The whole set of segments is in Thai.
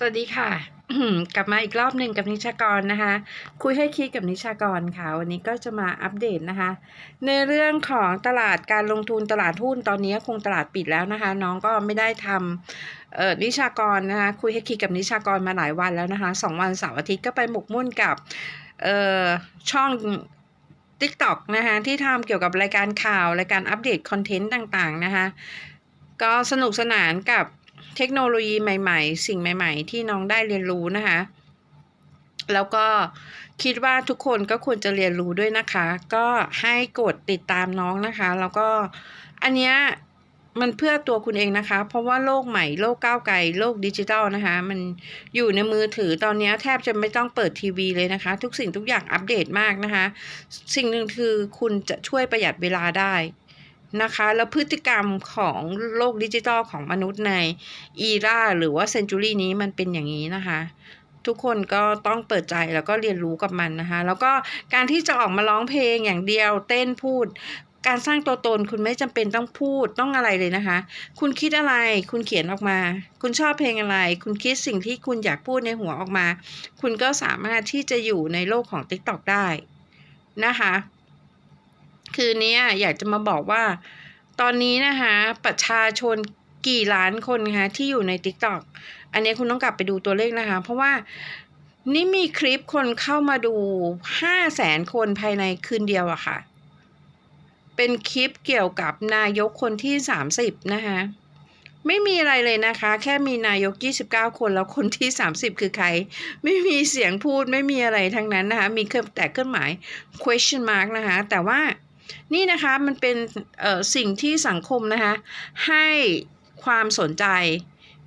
สวัสดีค่ะ กลับมาอีกรอบหนึ่งกับนิชากรนะคะ คุยให้คิดกับนิชากรค่ะ วันนี้ก็จะมาอัปเดตนะคะ ในเรื่องของตลาดการลงทุนตลาดหุ้นตอนนี้คงตลาดปิดแล้วนะคะ น้องก็ไม่ได้ทำเอ่อนิชากรนะคะ คุยให้คิดกับนิชากรมาหลายวันแล้วนะคะสองวันเสาร์อาทิตย์ก็ไปหมกมุ่นกับเอ่อช่อง TikTok นะคะที่ทำเกี่ยวกับรายการข่าวรายการอัปเดตคอนเทนต์ต่างๆนะคะ ก็สนุกสนานกับ เทคโนโลยีใหม่ ๆ สิ่งใหม่ ๆ ที่น้องได้เรียนรู้นะคะ แล้วก็คิดว่าทุกคนก็ควรจะเรียนรู้ด้วยนะคะ ก็ให้กดติดตามน้องนะคะ แล้วก็อันเนี้ยมันเพื่อตัวคุณเองนะคะ เพราะว่าโลกใหม่โลกก้าวไกลโลกดิจิทัลนะคะ มันอยู่ในมือถือตอนนี้แทบจะไม่ต้องเปิดทีวีเลยนะคะ ทุกสิ่งทุกอย่างอัปเดตมากนะคะ สิ่งหนึ่งคือคุณจะช่วยประหยัดเวลาได้ นะคะ แล้วพฤติกรรมของโลกดิจิทัลของมนุษย์ในอีราหรือว่าเซนจูรี่นี้มันเป็นอย่างนี้นะคะทุกคนก็ต้องเปิดใจแล้วก็เรียนรู้กับมันนะคะ แล้วก็การที่จะออกมาร้องเพลงอย่างเดียวเต้นพูด การสร้างตัวตนคุณไม่จำเป็นต้องพูดต้องอะไรเลยนะคะ คุณคิดอะไร คุณเขียนออกมา คุณชอบเพลงอะไร คุณคิดสิ่งที่คุณอยากพูดในหัวออกมา คุณก็สามารถที่จะอยู่ในโลกของ TikTok ได้นะคะ คืนนี้อยากจะมาบอกว่า ตอนนี้นะคะประชาชนกี่ล้านคนคะที่อยู่ใน TikTok อันนี้คุณต้องกลับไปดูตัวเลขนะคะ เพราะว่านี่มีคลิปคนเข้ามาดูห้าแสนคนภายในคืนเดียวอะค่ะ เป็นคลิปเกี่ยวกับนายกคนที่สามสิบนะคะไม่มีอะไรเลยนะคะ แค่มีนายก 29 คนแล้วคนที่ 30 คือใคร ไม่มีเสียงพูดไม่มีอะไรทั้งนั้นนะคะ มีเครื่องแต่เครื่องหมาย question mark นะคะ แต่ว่า นี่นะคะมันเป็นเอ่อสิ่งที่สังคมนะคะให้ความสนใจ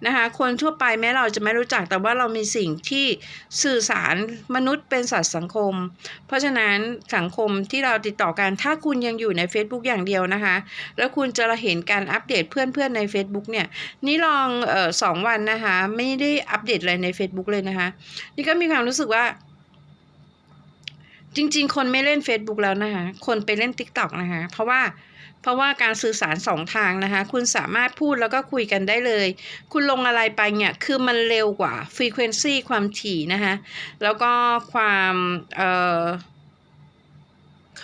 นะคะคนทั่วไปแม้เราจะไม่รู้จักแต่ว่าเรามีสิ่งที่สื่อสารมนุษย์เป็นสัตว์สังคม เพราะฉะนั้นสังคมที่เราติดต่อกันถ้าคุณยังอยู่ใน Facebook อย่างเดียวนะคะ แล้วคุณจะเห็นการอัปเดตเพื่อนๆใน Facebook เนี่ยนี่ลองเอ่อสองวันนะคะ ไม่ได้อัปเดตอะไรใน Facebook เลยนะคะ นี่ก็มีความรู้สึกว่า จริง ๆ คนไม่เล่น Facebook แล้วนะคะคนไปเล่น TikTok นะคะเพราะว่าเพราะว่าการสื่อสารสองทางนะคะ คุณสามารถพูดแล้วก็คุยกันได้เลย คุณลงอะไรไปเนี่ย คือมันเร็วกว่าฟรีเควนซีความถี่นะคะ แล้วก็ความเอ่อ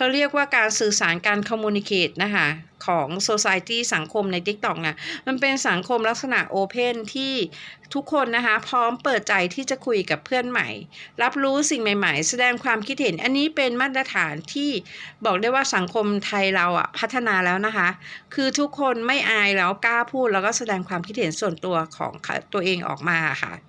เขาเรียกว่าการสื่อสารการ communicate นะคะของ society สังคมใน TikTok นะมันเป็นสังคมลักษณะ open ที่ทุกคนนะคะ พร้อมเปิดใจที่จะคุยกับเพื่อนใหม่ รับรู้สิ่งใหม่ ๆ แสดงความคิดเห็นอันนี้เป็นมาตรฐานที่บอกได้ว่าสังคมไทยเราอะพัฒนาแล้วนะคะ คือทุกคนไม่อายแล้วกล้าพูดแล้วก็แสดงความคิดเห็นส่วนตัวของตัวเองออกมาค่ะ